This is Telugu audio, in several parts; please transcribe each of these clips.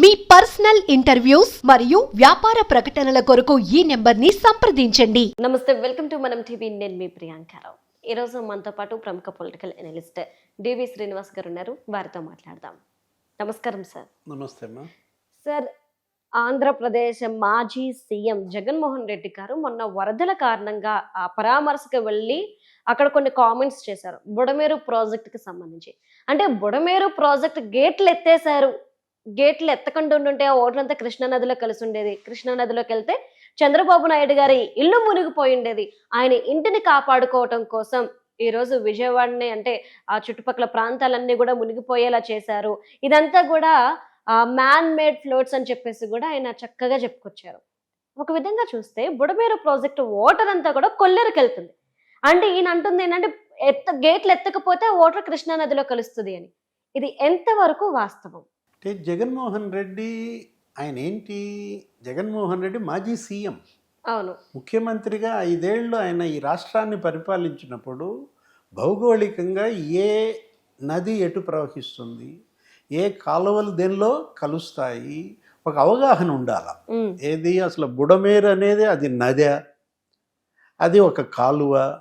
మీ పర్సనల్ ఇంటర్వ్యూస్ మరియు వ్యాపార ప్రకటనల కొరకు ఈ నెంబర్ని సంప్రదించండి. నమస్తే వెల్కమ్ టు మనం టీవీ. నేను మీ ప్రియాంకారావు ఈరోజు మనతో పాటు ప్రముఖ పొలిటికల్ అనలిస్ట్ డివి శ్రీనివాస్ గారు ఉన్నారు. వారితో మాట్లాడదాం. నమస్కారం సార్. నమస్తే అమ్మా. సార్ ఆంధ్రప్రదేశ్ మాజీ సీఎం జగన్మోహన్ రెడ్డి గారు మొన్న వరదల కారణంగా ఆ పరామర్శకు వెళ్ళి అక్కడ కొన్ని కామెంట్స్ చేశారు. బుడమేరు ప్రాజెక్టుకి సంబంధించి. అంటే బుడమేరు ప్రాజెక్ట్ గేట్లు ఎత్తేశారు. గేట్లు ఎత్తకుండా ఉండుంటే ఆ ఓట్లంతా కృష్ణానదిలో కలిసి ఉండేది. కృష్ణా నదిలోకి వెళ్తే చంద్రబాబు నాయుడు గారి ఇల్లు మునిగిపోయి ఉండేది. ఆయన ఇంటిని కాపాడుకోవటం కోసం ఈ రోజు విజయవాడని అంటే ఆ చుట్టుపక్కల ప్రాంతాలన్నీ కూడా మునిగిపోయేలా చేశారు. ఇదంతా కూడా మ్యాన్ మేడ్ ఫ్లోట్స్ అని చెప్పేసి కూడా ఆయన చక్కగా చెప్పుకొచ్చారు. ఒక విధంగా చూస్తే బుడమేరు ప్రాజెక్ట్ వాటర్ అంతా కూడా కొల్లేరుకి వెళ్తుంది. అంటే ఈయన అంటుంది ఏంటంటే ఎత్త గేట్లు ఎత్తకపోతే వాటర్ కృష్ణా నదిలో కలుస్తుంది అని. ఇది ఎంతవరకు వాస్తవం? అంటే జగన్మోహన్ రెడ్డి ఆయన ఏంటి జగన్మోహన్ రెడ్డి మాజీ సీఎం. అవును. ముఖ్యమంత్రిగా ఐదేళ్ళు ఆయన ఈ రాష్ట్రాన్ని పరిపాలించినప్పుడు భౌగోళికంగా ఏ నది ఎటు ప్రవహిస్తుంది? ఏ కాలువలు దేనిలో కలుస్తాయి? ఒక అవగాహన ఉండాల. ఏది? అసలు బుడమేరు అనేది అది నద. అది ఒక కాలువ.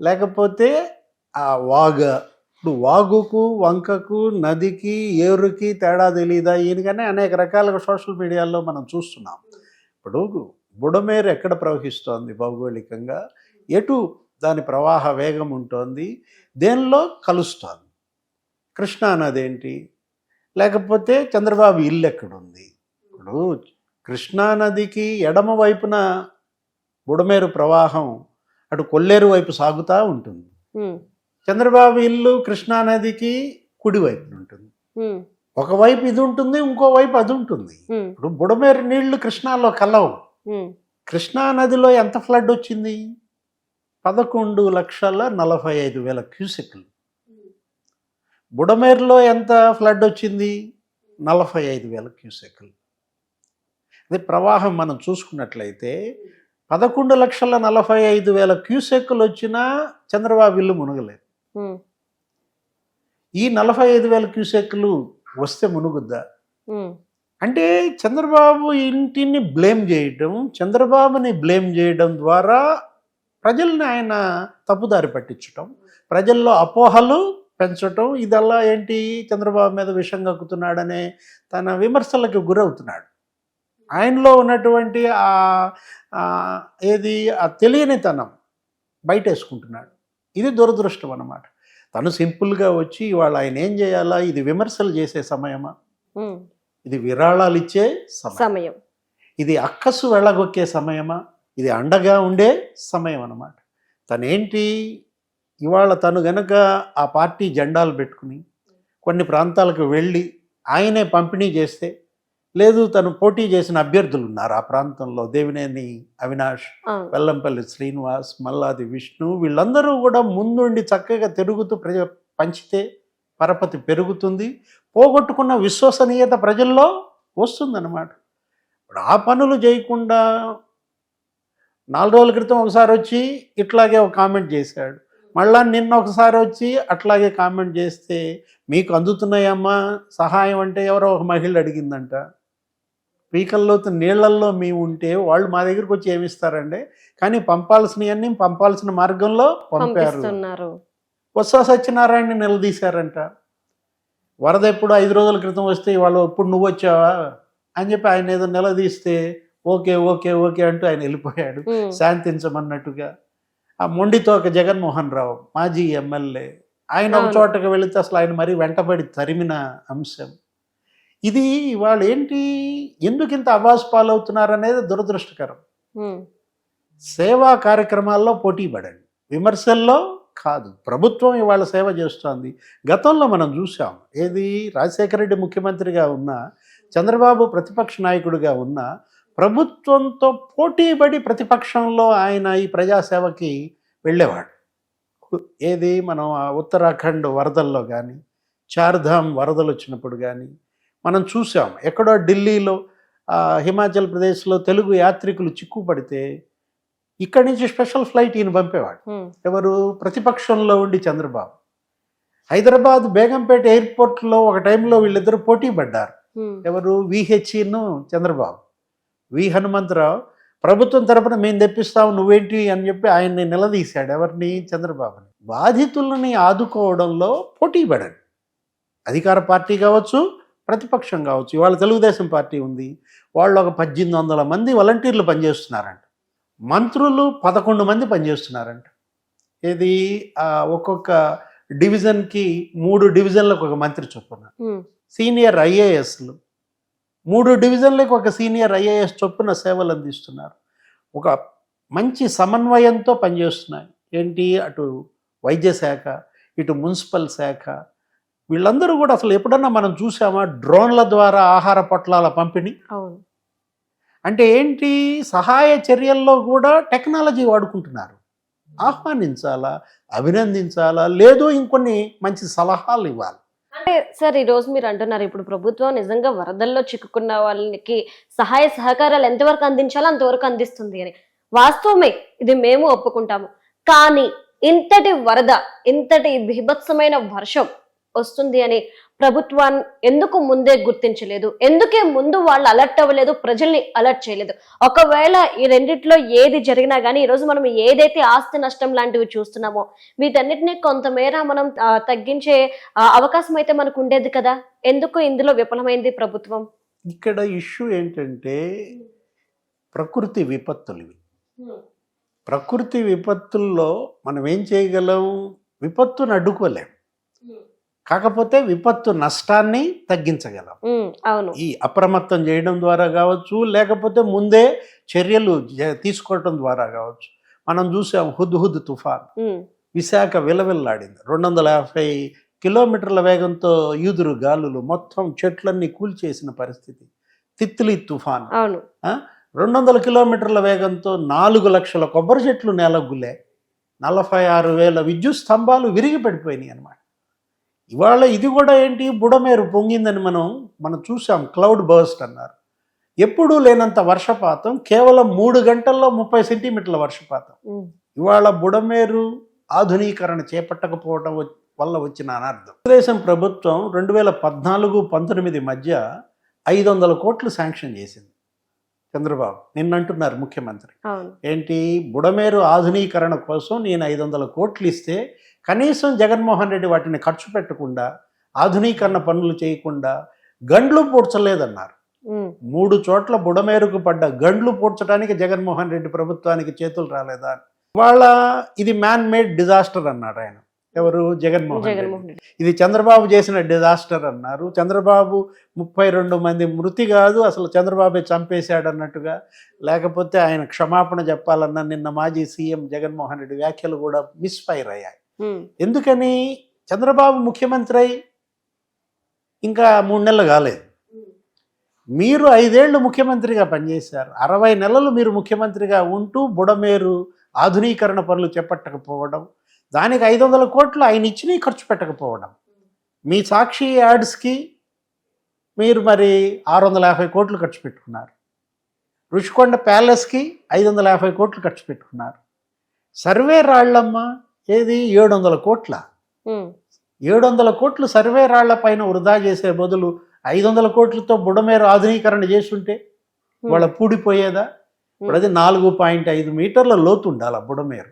లేకపోతే ఆ వాగ. ఇప్పుడు వాగుకు వంకకు నదికి ఏరుకి తేడా తెలియదా ఈయనకనే అనేక రకాలుగా సోషల్ మీడియాలో మనం చూస్తున్నాం. ఇప్పుడు బుడమేరు ఎక్కడ ప్రవహిస్తోంది భౌగోళికంగా? ఎటు దాని ప్రవాహ వేగం ఉంటుంది? దేనిలో కలుస్తోంది? కృష్ణా నది ఏంటి? లేకపోతే చంద్రబాబు ఇల్లు ఎక్కడుంది? ఇప్పుడు కృష్ణా నదికి ఎడమ వైపున బుడమేరు ప్రవాహం అటు కొల్లేరు వైపు సాగుతూ ఉంటుంది. చంద్రబాబు ఇల్లు కృష్ణా నదికి కుడి వైపున ఉంటుంది ఒకవైపు ఇది ఉంటుంది ఇంకోవైపు అది ఉంటుంది. ఇప్పుడు బుడమేరు నీళ్ళు కృష్ణాలో కలవు. ఉమ్, కృష్ణా నదిలో ఎంత ఫ్లడ్ వచ్చింది? పదకొండు లక్షల నలభై ఐదు వేల క్యూసెక్లు. బుడమేరులో ఎంత ఫ్లడ్ వచ్చింది? నలభై ఐదు వేల క్యూసెక్లు. అది ప్రవాహం మనం చూసుకున్నట్లయితే పదకొండు లక్షల నలభై ఐదు వేల క్యూసెక్కులు వచ్చినా చంద్రబాబు ఇల్లు మునగలేదు. ఈ నలభై ఐదు వేల క్యూసెక్లు వస్తే మునుగుద్దా? అంటే చంద్రబాబు ఇంటిని బ్లేమ్ చేయటం చంద్రబాబుని బ్లేమ్ చేయడం ద్వారా ప్రజల్ని ఆయన తప్పుదారి పట్టించటం ప్రజల్లో అపోహలు పెంచటం ఇదల్లా ఏంటి? చంద్రబాబు మీద విషం కక్కుతున్నాడనే తన విమర్శలకు గురవుతున్నాడు. ఆయనలో ఉన్నటువంటి ఏది? ఆ తెలియనితనం బయటేసుకుంటున్నాడు. ఇది దురదృష్టం అన్నమాట. తను సింపుల్గా వచ్చి ఇవాళ ఆయన ఏం చేయాలా? ఇది విమర్శలు చేసే సమయమా? ఇది విరాళాలు ఇచ్చే సమయం. సమయం. ఇది అక్కసు వెళ్ళగొక్కే సమయమా? ఇది అండగా ఉండే సమయం అన్నమాట. తనేంటి? ఇవాళ తను గనక ఆ పార్టీ జెండాలు పెట్టుకుని కొన్ని ప్రాంతాలకు వెళ్ళి ఆయనే పంపిణీ చేస్తే లేదు తను పోటీ చేసిన అభ్యర్థులు ఉన్నారు ఆ ప్రాంతంలో. దేవినేని అవినాష్ అవును. వెల్లంపల్లి శ్రీనివాస్ మల్లాది విష్ణు వీళ్ళందరూ కూడా ముందుండి చక్కగా తిరుగుతూ ప్రజ పంచితే పరపతి పెరుగుతుంది. పోగొట్టుకున్న విశ్వసనీయత ప్రజల్లో వస్తుందన్నమాట. ఇప్పుడు ఆ పనులు చేయకుండా నాలుగు రోజుల క్రితం ఒకసారి వచ్చి ఇట్లాగే ఒక కామెంట్ చేశాడు. మళ్ళా నిన్న ఒకసారి వచ్చి అట్లాగే కామెంట్ చేస్తే మీకు అందుతున్నాయమ్మా సహాయం అంటే ఎవరో ఒక మహిళ అడిగిందంట. పీకల్లో నీళ్ళల్లో మేము ఉంటే వాళ్ళు మా దగ్గరికి వచ్చి ఏమిస్తారండి? కానీ పంపాల్సినవన్నీ పంపాల్సిన మార్గంలో పంపారు. వత్స సత్యనారాయణ నిలదీశారంట. వరద ఎప్పుడు ఐదు రోజుల క్రితం వస్తే వాళ్ళు ఇప్పుడు నువ్వు వచ్చావా? అని చెప్పి ఆయన ఏదో నిలదీస్తే ఓకే ఓకే ఓకే అంటూ ఆయన వెళ్ళిపోయాడు. శాంతించమన్నట్టుగా. ఆ మొండితో ఒక జగన్మోహన్ రావు మాజీ ఎమ్మెల్యే. ఆయన ఒక. చోటకి వెళితే అసలు ఆయన మరీ వెంటబడి తరిమిన అంశం. ఇది ఇవాళ ఏంటి ఎందుకు ఇంత అవాస్ పాలవుతున్నారు అనేది దురదృష్టకరం సేవా కార్యక్రమాల్లో పోటీ పడండి. విమర్శల్లో కాదు. ప్రభుత్వం ఇవాళ సేవ చేస్తోంది. గతంలో మనం చూసాం ఏది? రాజశేఖర రెడ్డి ముఖ్యమంత్రిగా ఉన్నా చంద్రబాబు ప్రతిపక్ష నాయకుడిగా ఉన్నా ప్రభుత్వంతో పోటీపడి ప్రతిపక్షంలో ఆయన ఈ ప్రజాసేవకి వెళ్ళేవాడు. ఏది? మనం ఉత్తరాఖండ్ వరదల్లో కానీ చార్ధామ్ వరదలు వచ్చినప్పుడు కానీ మనం చూసాం. ఎక్కడో ఢిల్లీలో హిమాచల్ ప్రదేశ్లో తెలుగు యాత్రికులు చిక్కుపడితే ఇక్కడి నుంచి స్పెషల్ ఫ్లైట్ ఈయన పంపేవాడు. ఎవరు? ప్రతిపక్షంలో ఉండి చంద్రబాబు. హైదరాబాద్ బేగంపేట ఎయిర్పోర్ట్లో ఒక టైంలో వీళ్ళిద్దరు పోటీ పడ్డారు. ఎవరు? విహెచ్ను చంద్రబాబు. వి హనుమంతరావు ప్రభుత్వం తరపున మేము తెప్పిస్తాం నువ్వేంటి? అని చెప్పి ఆయన్ని నిలదీశాడు ఎవరిని? చంద్రబాబుని. బాధితులని ఆదుకోవడంలో పోటీ పడండి. అధికార పార్టీ కావచ్చు ప్రతిపక్షం కావచ్చు ఇవాళ తెలుగుదేశం పార్టీ ఉంది వాళ్ళు ఒక పద్దెనిమిది వందల మంది వాలంటీర్లు పనిచేస్తున్నారంట. మంత్రులు పదకొండు మంది పనిచేస్తున్నారంట. ఇది ఒక్కొక్క డివిజన్కి మూడు డివిజన్లకు ఒక మంత్రి చొప్పున. సీనియర్ ఐఏఎస్లు మూడు డివిజన్లకు ఒక సీనియర్ ఐఏఎస్ చొప్పున సేవలు అందిస్తున్నారు. ఒక మంచి సమన్వయంతో పనిచేస్తున్నాయి. ఏంటి అటు వైద్య శాఖ ఇటు మున్సిపల్ శాఖ వీళ్ళందరూ కూడా అసలు ఎప్పుడన్నా మనం చూసామా? డ్రోన్ల ద్వారా ఆహార పొట్లాల పంపిణీ. అవును. అంటే ఏంటి? సహాయ చర్యల్లో కూడా టెక్నాలజీ వాడుకుంటున్నారు. ఆహ్వానించాలా? అభినందించాలా? లేదు ఇంకొన్ని మంచి సలహాలు ఇవ్వాలి. అంటే సార్ ఈ రోజు మీరు అంటున్నారు ఇప్పుడు ప్రభుత్వం నిజంగా వరదల్లో చిక్కుకున్న వాళ్ళకి సహాయ సహకారాలు ఎంతవరకు అందించాలో అంతవరకు అందిస్తుంది అని. వాస్తవమే ఇది మేము ఒప్పుకుంటాము. కానీ ఇంతటి వరద ఇంతటి బీభత్సమైన వర్షం వస్తుంది అని ప్రభుత్వాన్ని ఎందుకు ముందే గుర్తించలేదు? ఎందుకే ముందు వాళ్ళు అలర్ట్ అవ్వలేదు? ప్రజల్ని అలర్ట్ చేయలేదు? ఒకవేళ ఈ రెండిట్లో ఏది జరిగినా కానీ ఈ రోజు మనం ఏదైతే ఆస్తి నష్టం లాంటివి చూస్తున్నామో వీటన్నిటిని కొంతమేర మనం తగ్గించే అవకాశం అయితే మనకు ఉండేది కదా? ఎందుకు ఇందులో విఫలమైంది ప్రభుత్వం? ఇక్కడ ఇష్యూ ఏంటంటే ప్రకృతి విపత్తులు ఇవి. ప్రకృతి విపత్తుల్లో మనం ఏం చేయగలం? విపత్తును అడ్డుకోలేం. కాకపోతే విపత్తు నష్టాన్ని తగ్గించగలం. అవును. ఈ అప్రమత్తం చేయడం ద్వారా కావచ్చు లేకపోతే ముందే చర్యలు తీసుకోవటం ద్వారా కావచ్చు. మనం చూసాం హుద్ హుద్ తుఫాన్. విశాఖ విలవిల్లాడింది. రెండు వందల యాభై కిలోమీటర్ల వేగంతో ఈదురు గాలులు మొత్తం చెట్లన్నీ కూల్చేసిన పరిస్థితి. తిత్లీ తుఫాన్. అవును. రెండు వందల కిలోమీటర్ల వేగంతో నాలుగు లక్షల కొబ్బరి చెట్లు నేలగులే నలభై ఆరు వేల విద్యుత్ స్తంభాలు విరిగి పడిపోయినాయి అనమాట ఇవాళ ఇది కూడా ఏంటి? బుడమేరు పొంగిందని మనం మనం చూసాం క్లౌడ్ బర్స్ట్ అన్నారు. ఎప్పుడూ లేనంత వర్షపాతం కేవలం మూడు గంటల్లో ముప్పై సెంటీమీటర్ల వర్షపాతం. ఇవాళ బుడమేరు ఆధునీకరణ చేపట్టకపోవడం వల్ల వచ్చిన అనర్థం. తెలుగుదేశం ప్రభుత్వం రెండు వేల పద్నాలుగు పంతొమ్మిది మధ్య ఐదు వందల కోట్లు శాంక్షన్ చేసింది. చంద్రబాబు నిన్నంటున్నారు ముఖ్యమంత్రి. ఏంటి? బుడమేరు ఆధునీకరణ కోసం నేను ఐదు వందల కోట్లు ఇస్తే కనీసం జగన్మోహన్ రెడ్డి వాటిని ఖర్చు పెట్టకుండా ఆధునీకరణ పనులు చేయకుండా గండ్లు పూడ్చలేదన్నారు. మూడు చోట్ల బుడమేరుకు పడ్డ గండ్లు పూడ్చడానికి జగన్మోహన్ రెడ్డి ప్రభుత్వానికి చేతులు రాలేదా. ఇవాళ ఇది మ్యాన్ మేడ్ డిజాస్టర్ అన్నాడు ఆయన. ఎవరు? జగన్మోహన్ రెడ్డి. ఇది చంద్రబాబు చేసిన డిజాస్టర్ అన్నారు. చంద్రబాబు ముప్పై రెండు మంది మృతి కాదు అసలు చంద్రబాబే చంపేశాడు అన్నట్టుగా లేకపోతే ఆయన క్షమాపణ చెప్పాలన్న నిన్న మాజీ సీఎం జగన్మోహన్ రెడ్డి వ్యాఖ్యలు కూడా మిస్ఫైర్ అయ్యాయి. ఎందుకని? చంద్రబాబు ముఖ్యమంత్రి అయి ఇంకా మూడు నెలలు కాలేదు. మీరు ఐదేళ్ళు ముఖ్యమంత్రిగా పనిచేశారు. అరవై నెలలు మీరు ముఖ్యమంత్రిగా ఉంటూ బుడమేరు ఆధునీకరణ పనులు చేపట్టకపోవడం దానికి ఐదు వందల కోట్లు ఆయన ఇచ్చినవి ఖర్చు పెట్టకపోవడం. మీ సాక్షి యాడ్స్కి మీరు మరి ఆరు వందల యాభై కోట్లు ఖర్చు పెట్టుకున్నారు. రుషికొండ ప్యాలెస్కి ఐదు వందల యాభై కోట్లు ఖర్చు పెట్టుకున్నారు. సర్వే రాళ్ళమ్మ ఏది? ఏడు వందల కోట్ల. ఏడు వందల కోట్లు సర్వే రాళ్ళ పైన వృధా చేసే బదులు ఐదు వందల కోట్లతో బుడమేరు ఆధునీకరణ ఉమ్, వాళ్ళ పూడిపోయేదా ఇప్పుడు అది నాలుగు పాయింట్ ఐదు మీటర్ల లోతు ఉండాలి ఆ బుడమేరు.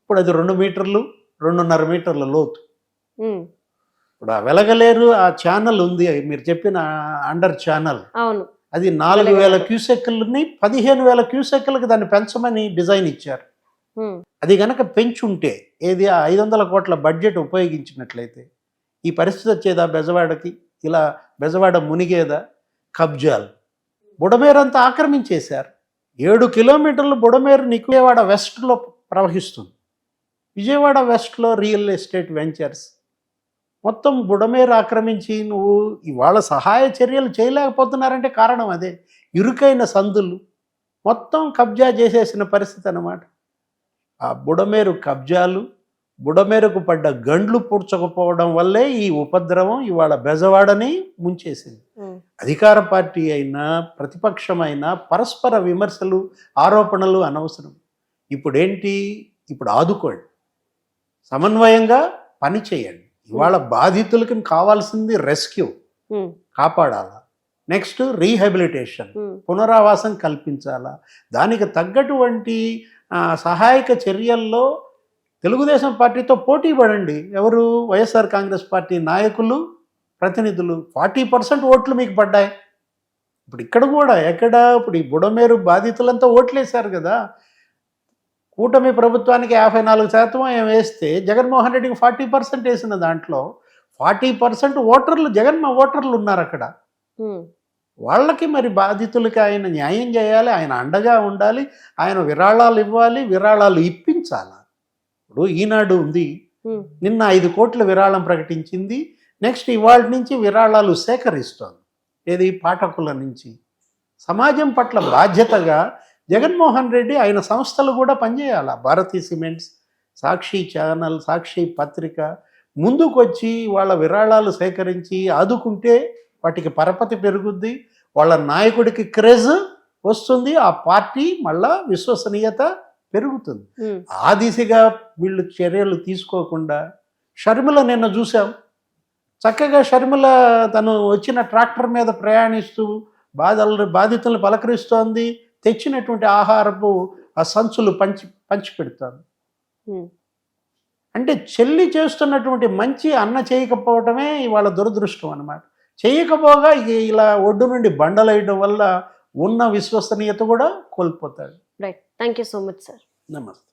ఇప్పుడు అది రెండు మీటర్లు రెండున్నర మీటర్ల లోతు. ఇప్పుడు ఆ వెలగలేరు ఆ ఛానల్ ఉంది మీరు చెప్పిన అండర్ ఛానల్ అవును. అది నాలుగు వేల. క్యూసెక్లని పదిహేను వేల క్యూసెక్లకు దాన్ని పెంచమని డిజైన్ ఇచ్చారు. అది గనక పెంచుంటే ఏది ఆ ఐదు వందల కోట్ల బడ్జెట్ ఉపయోగించినట్లయితే ఈ పరిస్థితి వచ్చేదా బెజవాడకి? ఇలా బెజవాడ మునిగేదా? కబ్జాలు. బుడమేరంతా ఆక్రమించేశారు. ఏడు కిలోమీటర్లు బుడమేరు నీకు విజయవాడ వెస్ట్లో ప్రవహిస్తుంది. విజయవాడ వెస్ట్లో రియల్ ఎస్టేట్ వెంచర్స్. మొత్తం బుడమేరు ఆక్రమించి నువ్వు ఇవాళ సహాయ చర్యలు చేయలేకపోతున్నారంటే కారణం అదే. ఇరుకైన సందులు. మొత్తం కబ్జా చేసేసిన పరిస్థితి అన్నమాట. ఆ బుడమేరు కబ్జాలు బుడమేరకు పడ్డ గండ్లు పూడ్చకపోవడం వల్లే ఈ ఉపద్రవం ఇవాళ బెజవాడని ముంచేసింది. అధికార పార్టీ అయినా ప్రతిపక్షమైనా పరస్పర విమర్శలు ఆరోపణలు అనవసరం. ఇప్పుడేంటి? ఇప్పుడు ఆదుకోండి. సమన్వయంగా పని చేయండి. ఇవాళ బాధితులకి కావాల్సింది రెస్క్యూ. కాపాడాలా? Next rehabilitation. పునరావాసం కల్పించాలా? దానికి తగ్గటువంటి సహాయక చర్యల్లో తెలుగుదేశం పార్టీతో పోటీ పడండి. ఎవరు? వైఎస్ఆర్ కాంగ్రెస్ పార్టీ నాయకులు ప్రతినిధులు. ఫార్టీ పర్సెంట్ ఓట్లు మీకు పడ్డాయి. ఇప్పుడు ఇక్కడ కూడా ఎక్కడ? ఇప్పుడు ఈ బుడమేరు బాధితులంతా ఓట్లేశారు కదా. కూటమి ప్రభుత్వానికి యాభై నాలుగు శాతం ఏం వేస్తే జగన్మోహన్ రెడ్డికి ఫార్టీ పర్సెంట్ వేసిన దాంట్లో ఫార్టీ పర్సెంట్ ఓటర్లు జగన్ ఓటర్లు ఉన్నారు అక్కడ. వాళ్ళకి మరి బాధితులకి ఆయన న్యాయం చేయాలి ఆయన అండగా ఉండాలి ఆయన విరాళాలు ఇవ్వాలి విరాళాలు ఇప్పించాలి? ఇప్పుడు ఈనాడు ఉంది. నిన్న ఐదు కోట్ల విరాళం ప్రకటించింది. నెక్స్ట్ ఇవాళ నుంచి విరాళాలు సేకరిస్తోంది. ఏది? పాఠకుల నుంచి. సమాజం పట్ల బాధ్యతగా జగన్మోహన్ రెడ్డి ఆయన సంస్థలు కూడా పనిచేయాలి? భారతీ సిమెంట్స్ సాక్షి ఛానల్ సాక్షి పత్రిక ముందుకొచ్చి వాళ్ళ విరాళాలు సేకరించి ఆదుకుంటే వాటికి పరపతి పెరుగుద్ది వాళ్ళ నాయకుడికి క్రేజ్ వస్తుంది ఆ పార్టీ మళ్ళా విశ్వసనీయత పెరుగుతుంది. ఆ దిశగా వీళ్ళు చర్యలు తీసుకోకుండా షర్మిల నిన్న చూసాం. చక్కగా షర్మిల తను వచ్చిన ట్రాక్టర్ మీద ప్రయాణిస్తూ బాధలు బాధితులను పలకరిస్తోంది తెచ్చినటువంటి ఆహారపు ఆ సంచులు పంచి పంచి పెడుతోంది ఉమ్. అంటే చెల్లి చేస్తున్నటువంటి మంచి అన్న చేయకపోవటమే ఇవాళ దురదృష్టం అన్నమాట. చేయకపోగా ఇలా ఒడ్డు నుండి బండలేయడం వల్ల ఉన్న విశ్వసనీయత కూడా కోల్పోతాడు. Right thank you so much sir నమస్తే.